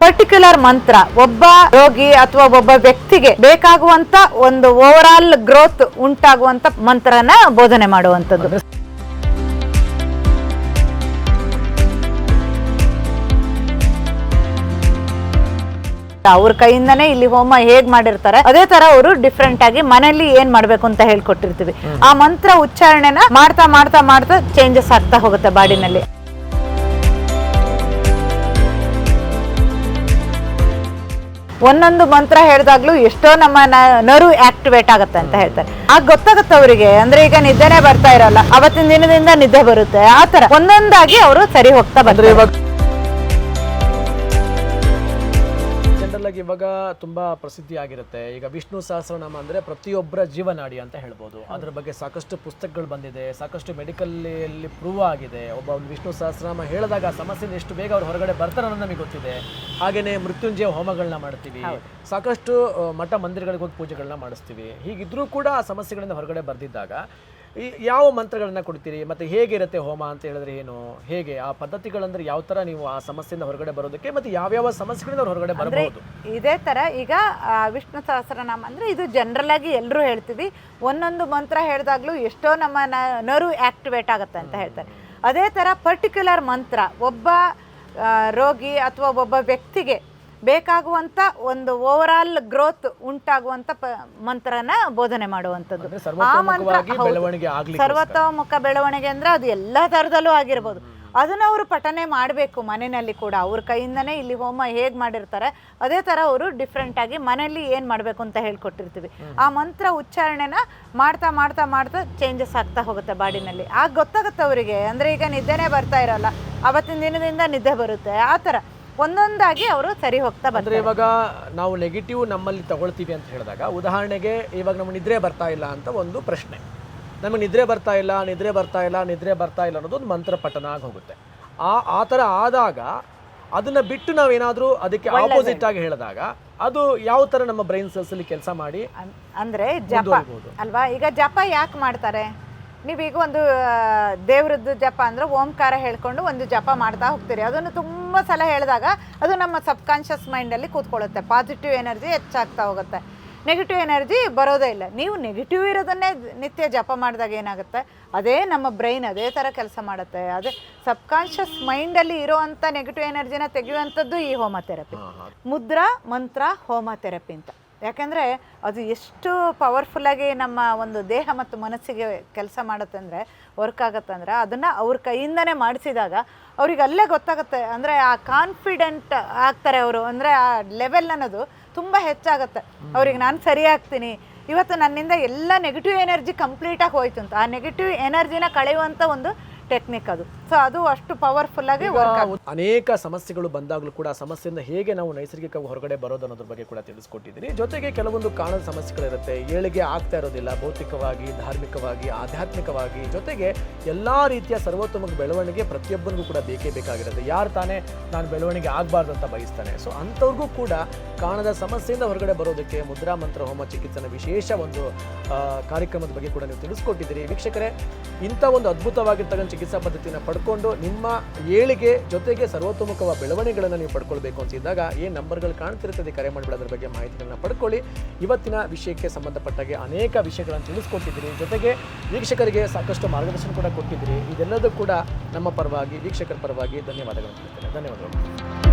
Particular ಮಂತ್ರ ಒಬ್ಬ ರೋಗಿ ಅಥವಾ ಒಬ್ಬ ವ್ಯಕ್ತಿಗೆ ಬೇಕಾಗುವಂತ ಒಂದು ಓವರ್ ಆಲ್ ಗ್ರೋತ್ ಉಂಟಾಗುವಂತ ಮಂತ್ರನ ಬೋಧನೆ ಮಾಡುವಂತದ್ದು ಅವ್ರ ಕೈಯಿಂದನೇ ಇಲ್ಲಿ ಹೋಮ ಹೇಗ್ ಮಾಡಿರ್ತಾರೆ ಅದೇ ತರ ಅವರು ಡಿಫ್ರೆಂಟ್ ಆಗಿ ಮನೆಯಲ್ಲಿ ಏನ್ ಮಾಡ್ಬೇಕು ಅಂತ ಹೇಳ್ಕೊಟ್ಟಿರ್ತೀವಿ. ಆ ಮಂತ್ರ ಉಚ್ಚಾರಣೆನ ಮಾಡ್ತಾ ಮಾಡ್ತಾ ಮಾಡ್ತಾ ಚೇಂಜಸ್ ಆಗ್ತಾ ಹೋಗುತ್ತೆ ಬಾಡಿನಲ್ಲಿ. ಒಂದೊಂದು ಮಂತ್ರ ಹೇಳಿದಾಗ್ಲೂ ಎಷ್ಟೋ ನಮ್ಮ ನರು ಆಕ್ಟಿವೇಟ್ ಆಗುತ್ತೆ ಅಂತ ಹೇಳ್ತಾರೆ. ಆಗ ಗೊತ್ತಾಗುತ್ತೆ ಅವರಿಗೆ ಅಂದ್ರೆ ಈಗ ನಿದ್ದೆನೆ ಬರ್ತಾ ಇರಲ್ಲ. ಅವತ್ತಿನ ದಿನದಿಂದ ನಿದ್ದೆ ಬರುತ್ತೆ. ಆ ತರ ಒಂದೊಂದಾಗಿ ಅವರು ಸರಿ ಹೋಗ್ತಾ ಬಂದ್ರು ಬಂದ್ರೆ ಇವಾಗ ಆಗಿ ಇವಾಗ ತುಂಬಾ ಪ್ರಸಿದ್ಧಿ ಆಗಿರುತ್ತೆ ಈಗ ವಿಷ್ಣು ಸಹಸ್ರನಾಮ ಅಂದ್ರೆ ಪ್ರತಿಯೊಬ್ಬರ ಜೀವನಾಡಿ ಅಂತ ಹೇಳ್ಬೋದು. ಅದ್ರ ಬಗ್ಗೆ ಸಾಕಷ್ಟು ಪುಸ್ತಕಗಳು ಬಂದಿದೆ ಸಾಕಷ್ಟು ಮೆಡಿಕಲ್ ಪ್ರೂವ್ ಆಗಿದೆ. ಒಬ್ಬ ಒಂದು ವಿಷ್ಣು ಸಹಸ್ರನಾಮ ಹೇಳಿದಾಗ ಆ ಸಮಸ್ಯೆನ ಎಷ್ಟು ಬೇಗ ಅವ್ರು ಹೊರಗಡೆ ಬರ್ತಾರೆ ಅನ್ನೋದು ನಮಗೆ ಗೊತ್ತಿದೆ. ಹಾಗೇನೆ ಮೃತ್ಯುಂಜಯ ಹೋಮಗಳನ್ನ ಮಾಡ್ತೀವಿ. ಸಾಕಷ್ಟು ಮಠ ಮಂದಿರಗಳಿಗೆ ಹೋಗಿ ಪೂಜೆಗಳನ್ನ ಮಾಡಿಸ್ತೀವಿ. ಹೀಗಿದ್ರೂ ಕೂಡ ಆ ಸಮಸ್ಯೆಗಳಿಂದ ಹೊರಗಡೆ ಬರ್ದಿದ್ದಾಗ ಈ ಯಾವ ಮಂತ್ರಗಳನ್ನ ಕೊಡ್ತೀರಿ? ಮತ್ತೆ ಹೇಗಿರುತ್ತೆ ಹೋಮ ಅಂತ ಹೇಳಿದ್ರೆ ಏನು? ಹೇಗೆ? ಆ ಪದ್ಧತಿಗಳಂದ್ರೆ ಯಾವ ತರ ನೀವು ಆ ಸಮಸ್ಯೆಯಿಂದ ಹೊರಗಡೆ ಬರೋದಕ್ಕೆ ಮತ್ತೆ ಯಾವ್ಯಾವ ಸಮಸ್ಯೆಗಳಿಂದ ಅವ್ರು ಹೊರಗಡೆ ಬರಬಹುದು? ಇದೇ ತರ ಈಗ ವಿಷ್ಣು ಸಹಸ್ರನಾಮ ಅಂದ್ರೆ ಇದು ಜನರಲ್ ಆಗಿ ಎಲ್ಲರೂ ಹೇಳ್ತೀವಿ. ಒಂದೊಂದು ಮಂತ್ರ ಹೇಳಿದಾಗ್ಲೂ ಎಷ್ಟೋ ನಮ್ಮ ನರು ಆಕ್ಟಿವೇಟ್ ಆಗುತ್ತೆ ಅಂತ ಹೇಳ್ತಾರೆ. ಅದೇ ತರ ಪರ್ಟಿಕ್ಯುಲರ್ ಮಂತ್ರ ಒಬ್ಬ ರೋಗಿ ಅಥವಾ ಒಬ್ಬ ವ್ಯಕ್ತಿಗೆ ಬೇಕಾಗುವಂತ ಒಂದು ಓವರ್ ಆಲ್ ಗ್ರೋತ್ ಉಂಟಾಗುವಂತ ಪ- ಮಂತ್ರನ ಬೋಧನೆ ಮಾಡುವಂಥದ್ದು. ಆ ಮಂತ್ರ ಸರ್ವತೋಮುಖ ಬೆಳವಣಿಗೆ ಅಂದ್ರೆ ಅದು ಎಲ್ಲ ಥರದಲ್ಲೂ ಆಗಿರ್ಬೋದು. ಅದನ್ನ ಅವರು ಪಠನೆ ಮಾಡಬೇಕು ಮನೆಯಲ್ಲಿ ಕೂಡ. ಅವ್ರ ಕೈಯಿಂದನೇ ಇಲ್ಲಿ ಹೋಮ ಹೇಗ್ ಮಾಡಿರ್ತಾರೆ ಅದೇ ತರ ಅವರು ಡಿಫ್ರೆಂಟಾಗಿ ಮನೆಯಲ್ಲಿ ಏನ್ ಮಾಡ್ಬೇಕು ಅಂತ ಹೇಳ್ಕೊಟ್ಟಿರ್ತೀವಿ. ಆ ಮಂತ್ರ ಉಚ್ಚಾರಣೆನ ಮಾಡ್ತಾ ಮಾಡ್ತಾ ಮಾಡ್ತಾ ಚೇಂಜಸ್ ಆಗ್ತಾ ಹೋಗುತ್ತೆ ಬಾಡಿನಲ್ಲಿ. ಆಗ ಗೊತ್ತಾಗುತ್ತೆ ಅವರಿಗೆ. ಅಂದ್ರೆ ಈಗ ನಿದ್ದೆನೇ ಬರ್ತಾ ಇರಲ್ಲ. ಅವತ್ತಿನ ದಿನದಿಂದ ನಿದ್ದೆ ಬರುತ್ತೆ. ಆ ತರ. ಒಂದೊಂದಾಗಿ ಅವರು ಸರಿ ಹೋಗ್ತಾ ಬಂದ್ರೆ ಇವಾಗ ನಾವು ನೆಗೆಟಿವ್ ನಮ್ಮಲ್ಲಿ ತಗೊಳ್ತೀವಿ ಅಂತ ಹೇಳಿದಾಗ ಉದಾಹರಣೆಗೆ ಇವಾಗ ನಮ್ಗೆ ನಿದ್ರೆ ಬರ್ತಾ ಇಲ್ಲ ಅಂತ ಒಂದು ಪ್ರಶ್ನೆ. ನಮಗೆ ನಿದ್ರೆ ಬರ್ತಾ ಇಲ್ಲ ನಿದ್ರೆ ಬರ್ತಾ ಇಲ್ಲ ನಿದ್ರೆ ಬರ್ತಾ ಇಲ್ಲ ಅನ್ನೋದು ಒಂದು ಮಂತ್ರ ಪಠನ ಆಗಿ ಹೋಗುತ್ತೆ. ಆ ಆ ಥರ ಆದಾಗ ಅದನ್ನು ಬಿಟ್ಟು ನಾವೇನಾದರೂ ಅದಕ್ಕೆ ಆಪೋಸಿಟ್ ಆಗಿ ಹೇಳಿದಾಗ ಅದು ಯಾವ ಥರ ನಮ್ಮ ಬ್ರೈನ್ ಸೆಲ್ಸಲ್ಲಿ ಕೆಲಸ ಮಾಡಿ ಅಂದರೆ ಅಂದ್ರೆ ಜಪ ಅಲ್ವಾ? ಈಗ ಜಪ ಯಾಕೆ ಮಾಡ್ತಾರೆ? ನೀವೀಗ ಒಂದು ದೇವ್ರದ್ದು ಜಪ ಅಂದ್ರೆ ಓಂಕಾರ ಹೇಳ್ಕೊಂಡು ಒಂದು ಜಪ ಮಾಡ್ತಾ ಹೋಗ್ತೀರಿ. ಅದನ್ನು ತುಂಬ ಸಲ ಹೇಳಿದಾಗ ಅದು ನಮ್ಮ ಸಬ್ಕಾನ್ಷಿಯಸ್ ಮೈಂಡಲ್ಲಿ ಕೂತ್ಕೊಳ್ಳುತ್ತೆ. ಪಾಸಿಟಿವ್ ಎನರ್ಜಿ ಹೆಚ್ಚಾಗ್ತಾ ಹೋಗುತ್ತೆ. ನೆಗೆಟಿವ್ ಎನರ್ಜಿ ಬರೋದೇ ಇಲ್ಲ. ನೀವು ನೆಗೆಟಿವ್ ಇರೋದನ್ನೇ ನಿತ್ಯ ಜಪ ಮಾಡಿದಾಗ ಏನಾಗುತ್ತೆ? ಅದೇ ನಮ್ಮ ಬ್ರೈನ್ ಅದೇ ಥರ ಕೆಲಸ ಮಾಡುತ್ತೆ. ಅದೇ ಸಬ್ಕಾನ್ಷಿಯಸ್ ಮೈಂಡಲ್ಲಿ ಇರೋವಂಥ ನೆಗೆಟಿವ್ ಎನರ್ಜಿನ ತೆಗೆಯುವಂಥದ್ದು ಈ ಹೋಮ ಥೆರಪಿ. ಮುದ್ರಾ ಮಂತ್ರ ಹೋಮ ಥೆರಪಿ ಅಂತ. ಯಾಕೆಂದರೆ ಅದು ಎಷ್ಟು ಪವರ್ಫುಲ್ಲಾಗಿ ನಮ್ಮ ಒಂದು ದೇಹ ಮತ್ತು ಮನಸ್ಸಿಗೆ ಕೆಲಸ ಮಾಡುತ್ತೆ ಅಂದರೆ ವರ್ಕ್ ಆಗುತ್ತೆ ಅಂದರೆ, ಅದನ್ನು ಅವ್ರ ಕೈಯಿಂದನೇ ಮಾಡಿಸಿದಾಗ ಅವ್ರಿಗೆ ಅಲ್ಲೇ ಗೊತ್ತಾಗುತ್ತೆ. ಅಂದರೆ ಆ ಕಾನ್ಫಿಡೆಂಟ್ ಆಗ್ತಾರೆ ಅವರು. ಅಂದರೆ ಆ ಲೆವೆಲ್ ಅನ್ನೋದು ತುಂಬ ಹೆಚ್ಚಾಗುತ್ತೆ. ಅವ್ರಿಗೆ ನಾನು ಸರಿ ಆಗ್ತೀನಿ. ಇವತ್ತು ನನ್ನಿಂದ ಎಲ್ಲ ನೆಗೆಟಿವ್ ಎನರ್ಜಿ ಕಂಪ್ಲೀಟಾಗಿ ಹೋಯ್ತು ಅಂತ. ಆ ನೆಗೆಟಿವ್ ಎನರ್ಜಿನ ಕಳೆಯುವಂಥ ಒಂದು ಟೆಕ್ನಿಕ್ ಅದು. ಸೊ ಅದು ಅಷ್ಟು ಪವರ್ಫುಲ್ಲಾಗಿ ವರ್ಕ್ ಆಗುತ್ತೆ. ಅನೇಕ ಸಮಸ್ಯೆಗಳು ಬಂದಾಗಲೂ ಕೂಡ ಆ ಸಮಸ್ಯೆಯಿಂದ ಹೇಗೆ ನಾವು ನೈಸರ್ಗಿಕವಾಗಿ ಹೊರಗಡೆ ಬರೋದು ಅನ್ನೋದ್ರ ಬಗ್ಗೆ ಕೂಡ ತಿಳಿಸ್ಕೊಟ್ಟಿದ್ದೀನಿ. ಜೊತೆಗೆ ಕೆಲವೊಂದು ಕಾಣದ ಸಮಸ್ಯೆಗಳಿರುತ್ತೆ. ಏಳಿಗೆ ಆಗ್ತಾ ಇರೋದಿಲ್ಲ. ಭೌತಿಕವಾಗಿ ಧಾರ್ಮಿಕವಾಗಿ ಆಧ್ಯಾತ್ಮಿಕವಾಗಿ. ಜೊತೆಗೆ ಎಲ್ಲಾ ರೀತಿಯ ಸರ್ವೋತ್ತಮ ಬೆಳವಣಿಗೆ ಪ್ರತಿಯೊಬ್ಬರಿಗೂ ಕೂಡ ಬೇಕೇ ಬೇಕಾಗಿರುತ್ತೆ. ಯಾರು ತಾನೇ ನಾನು ಬೆಳವಣಿಗೆ ಆಗಬಾರ್ದು ಅಂತ ಬಯಸ್ತಾನೆ. ಸೊ ಅಂಥವ್ರಿಗೂ ಕೂಡ ಕಾಣದ ಸಮಸ್ಯೆಯಿಂದ ಹೊರಗಡೆ ಬರೋದಕ್ಕೆ ಮುದ್ರಾ ಮಂತ್ರ ಹೋಮ ಚಿಕಿತ್ಸೆನ ವಿಶೇಷ ಒಂದು ಕಾರ್ಯಕ್ರಮದ ಬಗ್ಗೆ ಕೂಡ ನೀವು ತಿಳಿಸ್ಕೊಟ್ಟಿದ್ದೀರಿ. ವೀಕ್ಷಕರೇ ಇಂಥ ಒಂದು ಅದ್ಭುತವಾಗಿರ್ತಕ್ಕಂಥ ಚಿಕಿತ್ಸಾ ಪದ್ಧತಿಯನ್ನು ಪಡ್ಕೊಂಡು ನಿಮ್ಮ ಏಳಿಗೆ ಜೊತೆಗೆ ಸರ್ವತೋಮುಖವ ಬೆಳವಣಿಗೆಗಳನ್ನು ನೀವು ಪಡ್ಕೊಳ್ಬೇಕು ಅಂತಿದ್ದಾಗ ಏನು ನಂಬರ್ಗಳು ಕಾಣ್ತಿರ್ತದೆ, ಕರೆ ಮಾಡಿಬಿಡ ಅದ್ರ ಬಗ್ಗೆ ಮಾಹಿತಿಗಳನ್ನ ಪಡ್ಕೊಳ್ಳಿ. ಇವತ್ತಿನ ವಿಷಯಕ್ಕೆ ಸಂಬಂಧಪಟ್ಟಾಗೆ ಅನೇಕ ವಿಷಯಗಳನ್ನು ತಿಳಿಸ್ಕೊಟ್ಟಿದ್ದೀರಿ ಜೊತೆಗೆ ವೀಕ್ಷಕರಿಗೆ ಸಾಕಷ್ಟು ಮಾರ್ಗದರ್ಶನ ಕೂಡ ಕೊಟ್ಟಿದ್ದೀರಿ. ಇದೆಲ್ಲದೂ ಕೂಡ ನಮ್ಮ ಪರವಾಗಿ, ವೀಕ್ಷಕರ ಪರವಾಗಿ ಧನ್ಯವಾದಗಳನ್ನು ಹೇಳ್ತೇನೆ ಧನ್ಯವಾದಗಳು.